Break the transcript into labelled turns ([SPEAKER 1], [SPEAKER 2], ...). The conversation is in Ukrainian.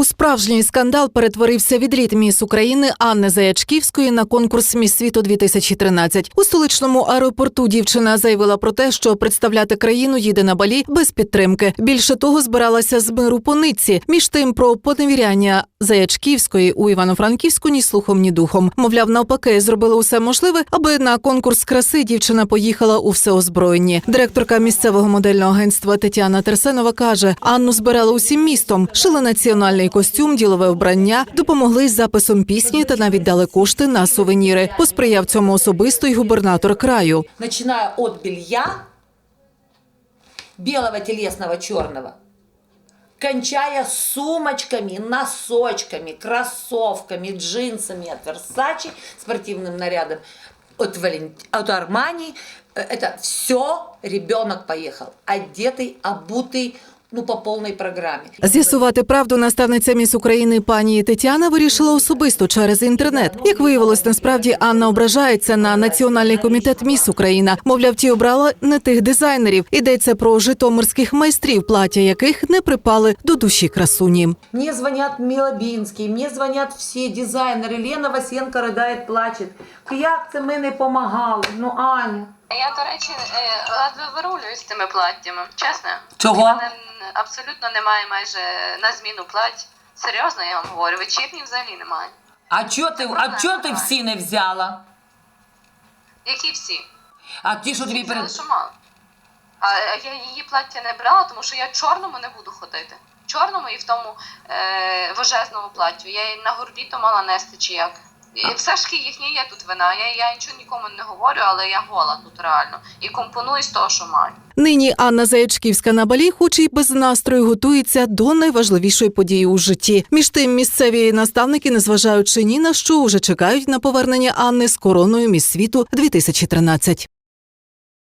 [SPEAKER 1] У справжній скандал перетворився відліт міс України Анни Заячківської на конкурс Міс світу 2013 У столичному аеропорту дівчина заявила про те, що представляти країну їде на балі без підтримки. Більше того, збиралася з миру по нитці. Між тим про поневіряння Заячківської у Івано-Франківську ні слухом, ні духом. Мовляв, навпаки, зробили усе можливе, аби на конкурс краси дівчина поїхала у всеозброєнні. Директорка місцевого модельного агентства Тетяна Терсенова каже: Анну збирали усім містом, шили національний костюм, ділове вбрання, допомогли з записом пісні та навіть дали кошти на сувеніри. Посприяв цьому особисто й губернатор краю.
[SPEAKER 2] начиная от белья, белого, телесного, черного, кончая сумочками, носочками, кроссовками, джинсами от Versace, спортивным нарядом от, Вален... от Армани. Э, Это все ребенок поехал, одетый, обутый, ну, по полной программе.
[SPEAKER 1] З'ясувати правду наставниця міс України пані Тетяна вирішила особисто через інтернет. Як виявилось, насправді Анна ображається на національний комітет міс Україна. Мовляв, ті обрала не тих дизайнерів. Йдеться про житомирських майстрів, плаття яких не припали до душі красуні.
[SPEAKER 2] Мне звонят Мілобінський, мне звонят всі дизайнери. Лена Васенко ридає, плаче. Як це ми не помагали? Ну, Аня.
[SPEAKER 3] Я, до речі, ледве вирулюю з тими платтями. Чесно.
[SPEAKER 2] Чого?
[SPEAKER 3] У мене абсолютно немає майже на зміну плать. Серйозно, я вам говорю, вечірні взагалі немає.
[SPEAKER 2] А чого ти, а чого ти всі не взяла?
[SPEAKER 3] Які всі?
[SPEAKER 2] А ті, що тобі перед...
[SPEAKER 3] що мало. А я її плаття не брала, тому що я в чорному не буду ходити. В чорному і в тому е, вожезному платтю. Я її на горбі то мала нести чи як. І все ж таки їхня є тут вина. Я, я нічого нікому не говорю, але я гола тут реально. І компоную з того, що маю.
[SPEAKER 1] Нині Анна Заячківська на балі, хоч і без настрою, готується до найважливішої події у житті. Між тим, місцеві наставники, незважаючи ні на що, уже чекають на повернення Анни з короною міс світу 2013.